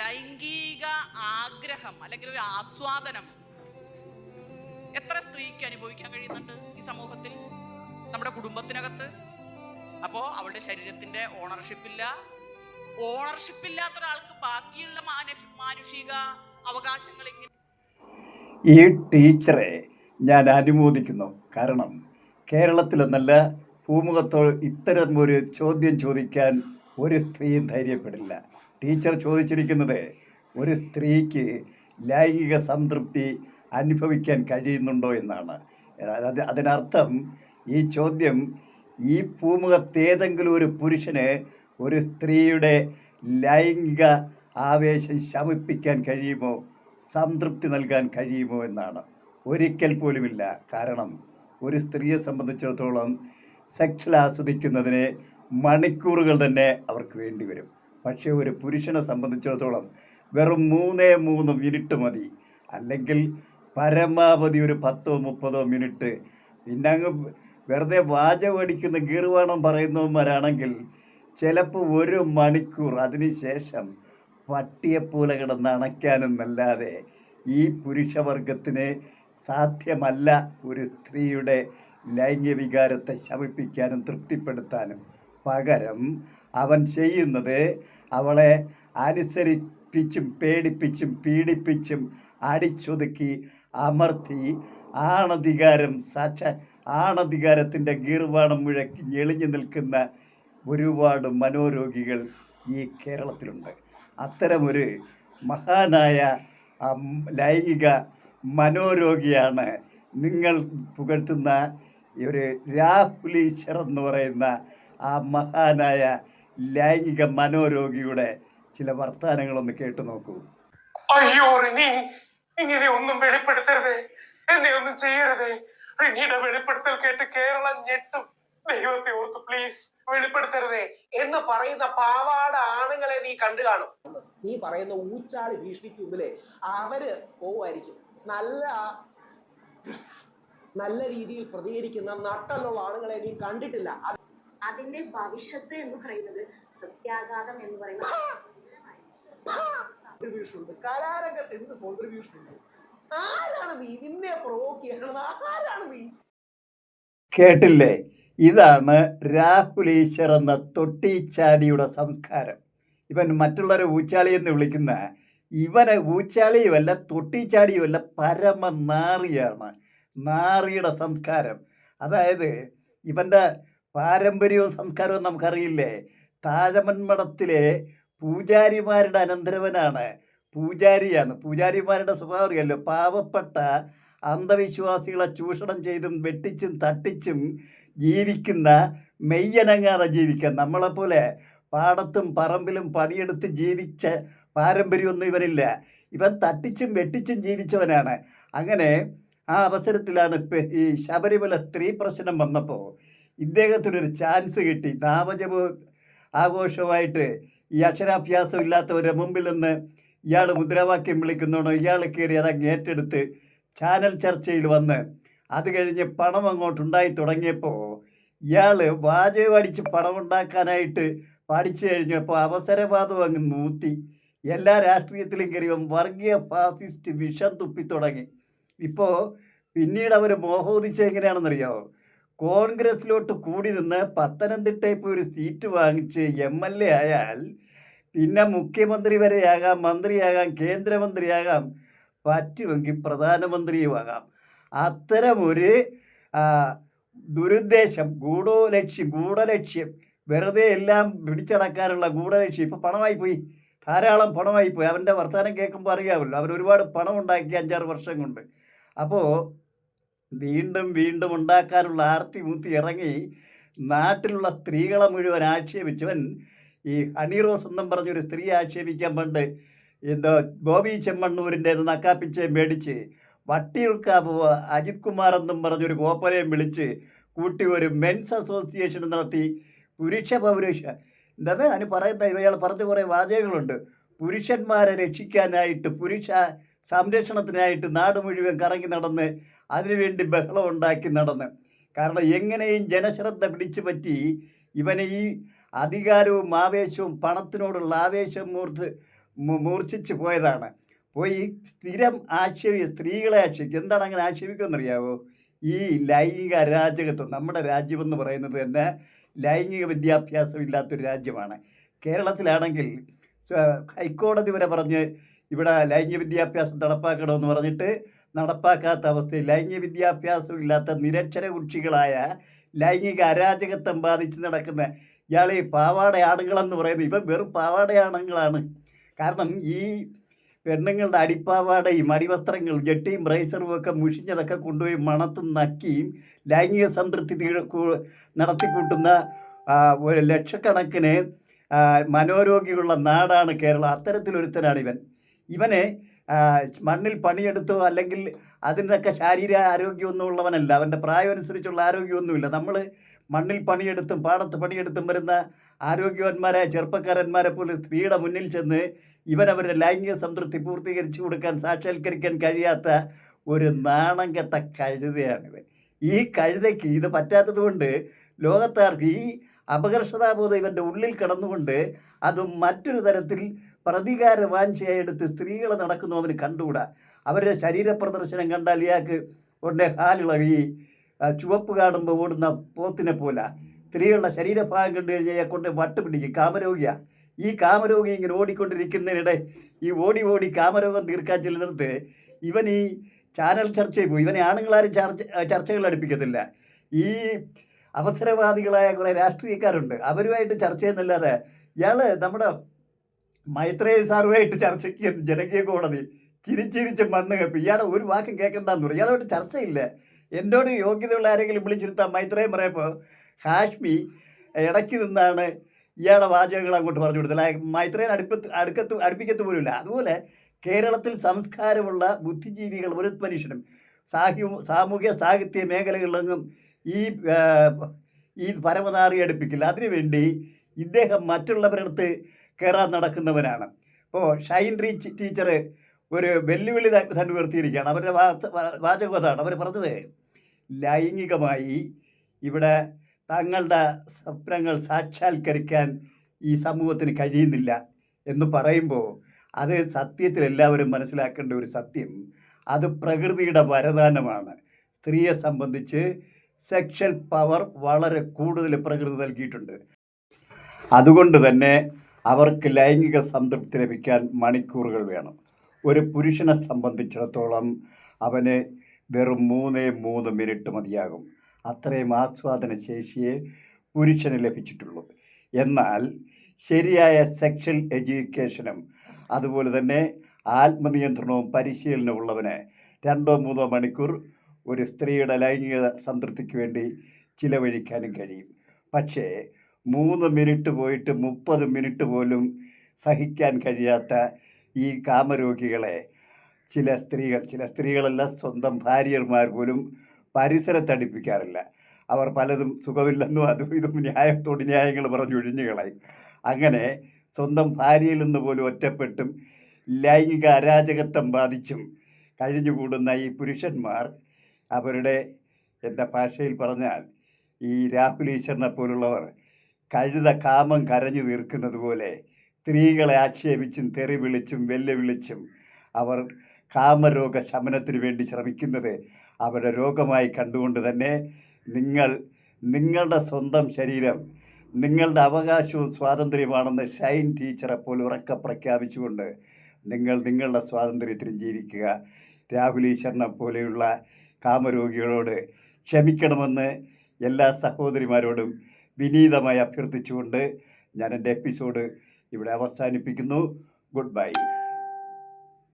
ലൈംഗിക ആഗ്രഹം അല്ലെങ്കിൽ ഒരു ആസ്വാദനം എത്ര സ്ത്രീക്ക് അനുഭവിക്കാൻ കഴിയുന്നുണ്ട് ഈ സമൂഹത്തിൽ? നമ്മുടെ കുടുംബത്തിനകത്ത്? അപ്പോ അവളുടെ ശരീരത്തിന്റെ ഓണർഷിപ്പ് ഇല്ല. ഓണർഷിപ്പ് ഇല്ലാത്ത ഒരാൾക്ക് ബാക്കിയുള്ള മാനുഷിക അവകാശങ്ങൾ ഇങ്ങനെ ഈ ടീച്ചറെ ഞാൻ അനുമോദിക്കുന്നു. കാരണം കേരളത്തിലെന്നല്ല ഭൂമുഖത്തോ ഇത്തരം ഒരു ചോദ്യം ചോദിക്കാൻ ഒരു സ്ത്രീയും ധൈര്യപ്പെടില്ല. ടീച്ചർ ചോദിച്ചിരിക്കുന്നത് ഒരു സ്ത്രീക്ക് ലൈംഗിക സംതൃപ്തി അനുഭവിക്കാൻ കഴിയുന്നുണ്ടോ എന്നാണ്. അത് അതിനർത്ഥം ഈ ചോദ്യം ഈ ഭൂമുഖത്തേതെങ്കിലും ഒരു പുരുഷന് ഒരു സ്ത്രീയുടെ ലൈംഗിക ആവേശം ശമിപ്പിക്കാൻ കഴിയുമോ? സംതൃപ്തി നൽകാൻ കഴിയുമോ എന്നാണ്. ഒരിക്കൽ പോലുമില്ല. കാരണം ഒരു സ്ത്രീയെ സംബന്ധിച്ചിടത്തോളം സെക്ഷൽ ആസ്വദിക്കുന്നതിന് മണിക്കൂറുകൾ തന്നെ അവർക്ക് വേണ്ടി വരും. പക്ഷേ ഒരു പുരുഷനെ സംബന്ധിച്ചിടത്തോളം വെറും മൂന്നേ മൂന്ന് മിനിറ്റ് മതി. അല്ലെങ്കിൽ പരമാവധി ഒരു പത്തോ മുപ്പതോ മിനിറ്റ്. പിന്നെ അങ്ങ് വെറുതെ വാചമടിക്കുന്ന ഗീർവാണം പറയുന്നവന്മാരാണെങ്കിൽ ചിലപ്പോൾ ഒരു മണിക്കൂർ അതിന് ശേഷം പട്ടിയെപ്പോലെ കിടന്ന് അണയ്ക്കാനെന്നല്ലാതെ ഈ പുരുഷവർഗത്തിന് സാധ്യമല്ല ഒരു സ്ത്രീയുടെ ലൈംഗിക വികാരത്തെ ശമിപ്പിക്കാനും തൃപ്തിപ്പെടുത്താനും. പകരം അവൻ ചെയ്യുന്നത് അവളെ അനുസരിപ്പിച്ചും പേടിപ്പിച്ചും പീഡിപ്പിച്ചും അടിച്ചൊതുക്കി അമർത്തി ആണധികാരം സാക്ഷ ആണധികാരത്തിന്റെ ഗീർവാണം മുഴക്കി ഞെളിഞ്ഞു നിൽക്കുന്ന ഒരുപാട് മനോരോഗികൾ ഈ കേരളത്തിലുണ്ട്. അത്തരമൊരു മഹാനായ ലൈംഗിക മനോരോഗിയാണ് നിങ്ങൾ പുകഴ്ത്തുന്ന ഒരു രാഹുലീശ്വർ എന്ന് പറയുന്ന ആ മഹാനായ ലൈംഗിക മനോരോഗിയുടെ ചില വർത്തമാനങ്ങളൊന്ന് കേട്ടു നോക്കൂ. അയ്യോ റിനി ഇങ്ങനെ ഒന്നും വെളിപ്പെടുത്തരുത്. എന്നെ ഒന്നും ചെയ്യരുത്. റിനിയുടെ വെളിപ്പെടുത്തൽ കേട്ട് കേരളം ഞെട്ടും. ദൈവത്തെ ഓർത്ത് പ്ലീസ് വെളിപ്പെടുത്തരുതേ എന്ന് പറയുന്ന പാവാട ആണുങ്ങളെ നീ കണ്ടു കാണും. നീ പറയുന്ന ഊച്ചാളി ഭീഷണിക്ക് മുമ്പിലെ അവർ പോവായിരിക്കും നല്ല നല്ല രീതിയിൽ പ്രതികരിക്കുന്ന നട്ടലുള്ള ആണുങ്ങളെ നീ കണ്ടിട്ടില്ല. അതിന്റെ ഭവിഷ്യത്ത് എന്ന് പറയുന്നത് പ്രത്യാഘാതം എന്ന് പറയുന്നത് കോൺട്രിബ്യൂഷൻ ഉണ്ട്. കലാരംഗത്ത് എന്ത് കോൺട്രിബ്യൂഷൻ ഉണ്ട്? ആരാണ് നീ? നിന്നെ പ്രൊവോക്ക് ആരാണ് നീ? കേട്ടില്ലേ? ഇതാണ് രാഹുൽ ഈശ്വർ എന്ന തൊട്ടിച്ചാടിയുടെ സംസ്കാരം. ഇവൻ മറ്റുള്ളവരെ ഊച്ചാളി എന്ന് വിളിക്കുന്ന ഇവനെ ഊച്ചാളിയുമല്ല തൊട്ടിച്ചാടിയുമല്ല പരമ നാറിയാണ് നാറിയുടെ സംസ്കാരം. അതായത് ഇവന്റെ പാരമ്പര്യവും സംസ്കാരവും നമുക്കറിയില്ലേ? താഴമൺമഠത്തിലെ പൂജാരിമാരുടെ അനന്തരവനാണ്. പൂജാരിയാണ്. പൂജാരിമാരുടെ സ്വഭാവം അറിയാമല്ലോ പാവപ്പെട്ട അന്ധവിശ്വാസികളെ ചൂഷണം ചെയ്തും വെട്ടിച്ചും തട്ടിച്ചും ജീവിക്കുന്ന മെയ്യനങ്ങാതെ ജീവിക്കുക നമ്മളെപ്പോലെ പാടത്തും പറമ്പിലും പണിയെടുത്ത് ജീവിച്ച പാരമ്പര്യമൊന്നും ഇവനില്ല ഇവൻ തട്ടിച്ചും വെട്ടിച്ചും ജീവിച്ചവനാണ്. അങ്ങനെ ആ അവസരത്തിലാണ് ഈ ശബരിമല സ്ത്രീ പ്രശ്നം വന്നപ്പോൾ ഇദ്ദേഹത്തിനൊരു ചാൻസ് കിട്ടി. നാമജപ ആഘോഷമായിട്ട് ഈ അക്ഷരാഭ്യാസം ഇല്ലാത്തവരുടെ മുമ്പിൽ നിന്ന് ഇയാൾ മുദ്രാവാക്യം വിളിക്കുന്നോണോ ഇയാൾ കയറി അതങ്ങ് ഏറ്റെടുത്ത് ചാനൽ ചർച്ചയിൽ വന്ന് അത് കഴിഞ്ഞ് പണം അങ്ങോട്ടുണ്ടായി തുടങ്ങിയപ്പോൾ ഇയാൾ വാചകം അടിച്ച് പണം ഉണ്ടാക്കാനായിട്ട് പഠിച്ചു കഴിഞ്ഞപ്പോൾ അവസരവാദം അങ്ങ് നൂത്തി. എല്ലാ രാഷ്ട്രീയത്തിലും കയറിയവൻ വർഗീയ ഫാസിസ്റ്റ് വിഷം തുപ്പി തുടങ്ങി. ഇപ്പോൾ പിന്നീട് അവർ മോഹോദിച്ച എങ്ങനെയാണെന്നറിയാമോ കോൺഗ്രസ്സിലോട്ട് കൂടി നിന്ന് പത്തനംതിട്ടയിൽ പോയി ഒരു സീറ്റ് വാങ്ങിച്ച് എം എൽ എ ആയാൽ പിന്നെ മുഖ്യമന്ത്രി വരെയാകാം മന്ത്രിയാകാം കേന്ദ്രമന്ത്രിയാകാം പറ്റുമെങ്കിൽ പ്രധാനമന്ത്രിയുമാകാം അത്തരമൊരു ദുരുദ്ദേശം ദുരുദ്ദേശം ഗൂഢലക്ഷ്യം ഗൂഢലക്ഷ്യം വെറുതെ എല്ലാം പിടിച്ചടക്കാനുള്ള ഗൂഢലക്ഷ്യം ഇപ്പോൾ പണമായി പോയി. ധാരാളം പണമായി പോയി. അവന്റെ വർത്തമാനം കേൾക്കുമ്പോൾ അറിയാമല്ലോ. അവൻ ഒരുപാട് പണം ഉണ്ടാക്കി അഞ്ചാറ് വർഷം കൊണ്ട്. അപ്പോൾ വീണ്ടും വീണ്ടും ഉണ്ടാക്കാനുള്ള ആർത്തി മൂത്തി ഇറങ്ങി നാട്ടിലുള്ള സ്ത്രീകളെ മുഴുവൻ ആക്ഷേപിച്ചവൻ ഈ ഹണി എന്നും പറഞ്ഞൊരു സ്ത്രീ ആക്ഷേപിക്കാൻ പണ്ട് എന്തോ ബോബി ചെമ്മണ്ണൂരിന്റെ നക്കാപ്പിച്ചേ മേടിച്ച് വട്ടിയുൾക്കാവ് അജിത് കുമാർ എന്നും പറഞ്ഞൊരു കോപ്പലയും വിളിച്ച് കൂട്ടി ഒരു മെൻസ് അസോസിയേഷൻ നടത്തി പുരുഷ പൗരുഷ. എന്താ അതിന് പറയുന്ന ഇയാൾ പറഞ്ഞ കുറേ വാചകങ്ങളുണ്ട്. പുരുഷന്മാരെ രക്ഷിക്കാനായിട്ട് പുരുഷ സംരക്ഷണത്തിനായിട്ട് നാട് മുഴുവൻ കറങ്ങി നടന്ന് അതിനുവേണ്ടി ബഹളം ഉണ്ടാക്കി നടന്ന്. കാരണം എങ്ങനെയും ജനശ്രദ്ധ പിടിച്ചു പറ്റി ഇവനെ ഈ അധികാരവും ആവേശവും പണത്തിനോടുള്ള ആവേശം മൂർത്ത് മൂർച്ഛിച്ചു പോയതാണ്. പോയി സ്ഥിരം ആക്ഷേപി സ്ത്രീകളെ ആക്ഷേപിക്കും. എന്താണ് അങ്ങനെ ആക്ഷേപിക്കുമെന്നറിയാവോ? ഈ ലൈംഗിക അരാജകത്വം. നമ്മുടെ രാജ്യമെന്ന് പറയുന്നത് തന്നെ ലൈംഗിക വിദ്യാഭ്യാസം ഇല്ലാത്തൊരു രാജ്യമാണ്. കേരളത്തിലാണെങ്കിൽ ഹൈക്കോടതി വരെ പറഞ്ഞ് ഇവിടെ ലൈംഗിക വിദ്യാഭ്യാസം നടപ്പാക്കണമെന്ന് പറഞ്ഞിട്ട് നടപ്പാക്കാത്ത അവസ്ഥയിൽ ലൈംഗിക വിദ്യാഭ്യാസം ഇല്ലാത്ത നിരക്ഷര കുക്ഷികളായ ലൈംഗിക അരാജകത്വം ബാധിച്ച് നടക്കുന്ന ഇയാൾ ഈ പാവാട ആണുങ്ങളെന്ന് പറയുന്നത് ഇവൻ വെറും പാവാട ആണുങ്ങളാണ്. കാരണം ഈ പെണ്ണുങ്ങളുടെ അടിപ്പാവാടയും അടിവസ്ത്രങ്ങൾ ജട്ടിയും ബ്രൈസറും ഒക്കെ മുഷിഞ്ഞതൊക്കെ കൊണ്ടുപോയി മണത്തും നക്കിയും ലൈംഗിക സംതൃപ്തി നടത്തിക്കൂട്ടുന്ന ഒരു ലക്ഷക്കണക്കിന് മനോരോഗ്യമുള്ള നാടാണ് കേരളം. അത്തരത്തിലൊരുത്തനാണ് ഇവൻ ഇവന് മണ്ണിൽ പണിയെടുത്തോ അല്ലെങ്കിൽ അതിനൊക്കെ ശാരീരിക ആരോഗ്യമൊന്നും ഉള്ളവനല്ല. അവന്റെ പ്രായം അനുസരിച്ചുള്ള ആരോഗ്യമൊന്നുമില്ല. നമ്മൾ മണ്ണിൽ പണിയെടുത്തും പാടത്ത് പണിയെടുത്തും വരുന്ന ആരോഗ്യവാന്മാരായ ചെറുപ്പക്കാരന്മാരെ പോലെ സ്ത്രീയുടെ മുന്നിൽ ചെന്ന് ഇവൻ അവരുടെ ലൈംഗിക സംതൃപ്തി പൂർത്തീകരിച്ചു കൊടുക്കാൻ സാക്ഷാത്കരിക്കാൻ കഴിയാത്ത ഒരു നാണം കെട്ട കഴുതയാണിവൻ. ഈ കഴുതയ്ക്ക് ഇത് പറ്റാത്തത് കൊണ്ട് ലോകത്താർക്ക് ഈ അപകർഷതാബോധം ഇവന്റെ ഉള്ളിൽ കിടന്നുകൊണ്ട് അത് മറ്റൊരു തരത്തിൽ പ്രതികാര വാഞ്ചയായെടുത്ത് സ്ത്രീകൾ നടക്കുന്നു അവന് കണ്ടുകൂടാ? അവരുടെ ശരീര പ്രദർശനം കണ്ടാൽ ഇയാൾക്ക് ഉടനെ ഹാലിളകി ചുവപ്പ് കാണുമ്പോൾ ഓടുന്ന പോത്തിനെ പോലെ. സ്ത്രീകളുടെ ശരീരഭാഗം കണ്ടു കഴിഞ്ഞാൽ ഇയാളെ കൊണ്ട് വട്ട് പിടിക്കും. കാമരോഗിയാ. ഈ കാമരോഗി ഇങ്ങനെ ഓടിക്കൊണ്ടിരിക്കുന്നതിനിടെ ഈ ഓടി ഓടി കാമരോഗം തീർക്കാൻ ചെല്ലുന്നിടത്ത് ഇവൻ ഈ ചാനൽ ചർച്ചയിൽ പോയി. ഇവനെ ആണുങ്ങളാരും ചർച്ച ചർച്ചകൾ അടുപ്പിക്കത്തില്ല. ഈ അവസരവാദികളായ കുറേ രാഷ്ട്രീയക്കാരുണ്ട്. അവരുമായിട്ട് ചർച്ച ചെയ്യുന്നല്ലാതെ ഇയാൾ നമ്മുടെ മൈത്രേയ സാറുമായിട്ട് ചർച്ചയ്ക്ക് ജനകീയ കോടതി ചിരിച്ചിരിച്ച് മണ്ണ് കപ്പി ഇയാളെ ഒരു വാക്കും കേൾക്കണ്ടെന്ന് പറയും. ഇയാളോട് ചർച്ചയില്ല. എന്നോട് യോഗ്യതയുള്ള ആരെങ്കിലും വിളിച്ചിരുത്താൻ മൈത്രേ പറയുമ്പോൾ ഹാഷ്മി ഇടയ്ക്ക് നിന്നാണ് ഇയാളുടെ വാചകങ്ങൾ അങ്ങോട്ട് പറഞ്ഞു കൊടുത്തത്. മൈത്രേയൻ അടുപ്പത്ത് അടുക്കത്ത് അടുപ്പിക്കത്ത് പോലുമില്ല. അതുപോലെ കേരളത്തിൽ സംസ്കാരമുള്ള ബുദ്ധിജീവികൾ ഒരു മനുഷ്യനും സാഹ്യ സാമൂഹ്യ സാഹിത്യ മേഖലകളിലൊന്നും ഈ ഈ പരമനാറി അടുപ്പിക്കില്ല. അതിനുവേണ്ടി ഇദ്ദേഹം മറ്റുള്ളവരുടെ അടുത്ത് കയറാൻ നടക്കുന്നവരാണ്. ഇപ്പോൾ ഷൈൻ റീച്ച് ടീച്ചർ ഒരു വെല്ലുവിളി തന്നെ ഉയർത്തിയിരിക്കുകയാണ് അവരുടെ വാചകം അവർ പറഞ്ഞത് ലൈംഗികമായി ഇവിടെ തങ്ങളുടെ സ്വപ്നങ്ങൾ സാക്ഷാത്കരിക്കാൻ ഈ സമൂഹത്തിന് കഴിയുന്നില്ല എന്ന് പറയുമ്പോൾ അത് സത്യത്തിൽ എല്ലാവരും മനസ്സിലാക്കേണ്ട ഒരു സത്യം. അത് പ്രകൃതിയുടെ വരദാനമാണ്. സ്ത്രീയെ സംബന്ധിച്ച് സെക്ഷൽ പവർ വളരെ കൂടുതൽ പ്രകൃതി നൽകിയിട്ടുണ്ട്. അതുകൊണ്ട് തന്നെ അവർക്ക് ലൈംഗിക സംതൃപ്തി ലഭിക്കാൻ മണിക്കൂറുകൾ വേണം. ഒരു പുരുഷനെ സംബന്ധിച്ചിടത്തോളം അവന് വെറും മൂന്നേ മൂന്ന് മിനിറ്റ് മതിയാകും. അത്രയും ആസ്വാദന ശേഷിയെ പുരുഷന് ലഭിച്ചിട്ടുള്ളൂ. എന്നാൽ ശരിയായ സെക്ഷൽ എഡ്യൂക്കേഷനും അതുപോലെ തന്നെ ആത്മനിയന്ത്രണവും പരിശീലനവും ഉള്ളവന് രണ്ടോ മൂന്നോ മണിക്കൂർ ഒരു സ്ത്രീയുടെ ലൈംഗിക സംതൃപ്തിക്ക് വേണ്ടി ചിലവഴിക്കാനും കഴിയും. പക്ഷേ മൂന്ന് മിനിറ്റ് പോയിട്ട് മുപ്പത് മിനിറ്റ് പോലും സഹിക്കാൻ കഴിയാത്ത ഈ കാമരോഗികളെ. ചില സ്ത്രീകൾ ചില സ്ത്രീകളല്ല സ്വന്തം ഭാര്യമാർ പോലും പരിസരത്തടിപ്പിക്കാറില്ല അവർ പലതും സുഖമില്ലെന്നും അതും ഇതും ന്യായത്തോട് ന്യായങ്ങൾ പറഞ്ഞൊഴിഞ്ഞു കളയും. അങ്ങനെ സ്വന്തം ഭാര്യയിൽ നിന്ന് പോലും ഒറ്റപ്പെട്ടും ലൈംഗിക അരാജകത്വം ബാധിച്ചും കഴിഞ്ഞുകൂടുന്ന ഈ പുരുഷന്മാർ അവരുടെ എന്റെ ഭാഷയിൽ പറഞ്ഞാൽ ഈ രാഹുൽ ഈശ്വരനെ പോലുള്ളവർ കഴുത കാമം കരഞ്ഞു തീർക്കുന്നത് പോലെ സ്ത്രീകളെ ആക്ഷേപിച്ചും തെറി വിളിച്ചും വെല്ലുവിളിച്ചും അവർ കാമരോഗ ശമനത്തിന് വേണ്ടി ശ്രമിക്കുന്നത് അവരുടെ രോഗമായി കണ്ടുകൊണ്ട് തന്നെ നിങ്ങൾ നിങ്ങളുടെ സ്വന്തം ശരീരം നിങ്ങളുടെ അവകാശവും സ്വാതന്ത്ര്യമാണെന്ന് ഷൈൻ ടീച്ചറെ പോലെ ഉറക്ക പ്രഖ്യാപിച്ചുകൊണ്ട് നിങ്ങൾ നിങ്ങളുടെ സ്വാതന്ത്ര്യത്തിനും ജീവിക്കുക. രാഹുൽ ഈശ്വരനെ പോലെയുള്ള കാമരോഗികളോട് ക്ഷമിക്കണമെന്ന് എല്ലാ സഹോദരിമാരോടും വിനീതമായി അഭ്യർത്ഥിച്ചുകൊണ്ട് ഞാൻ എന്റെ എപ്പിസോഡ് ഇവിടെ അവസാനിപ്പിക്കുന്നു. Good bye.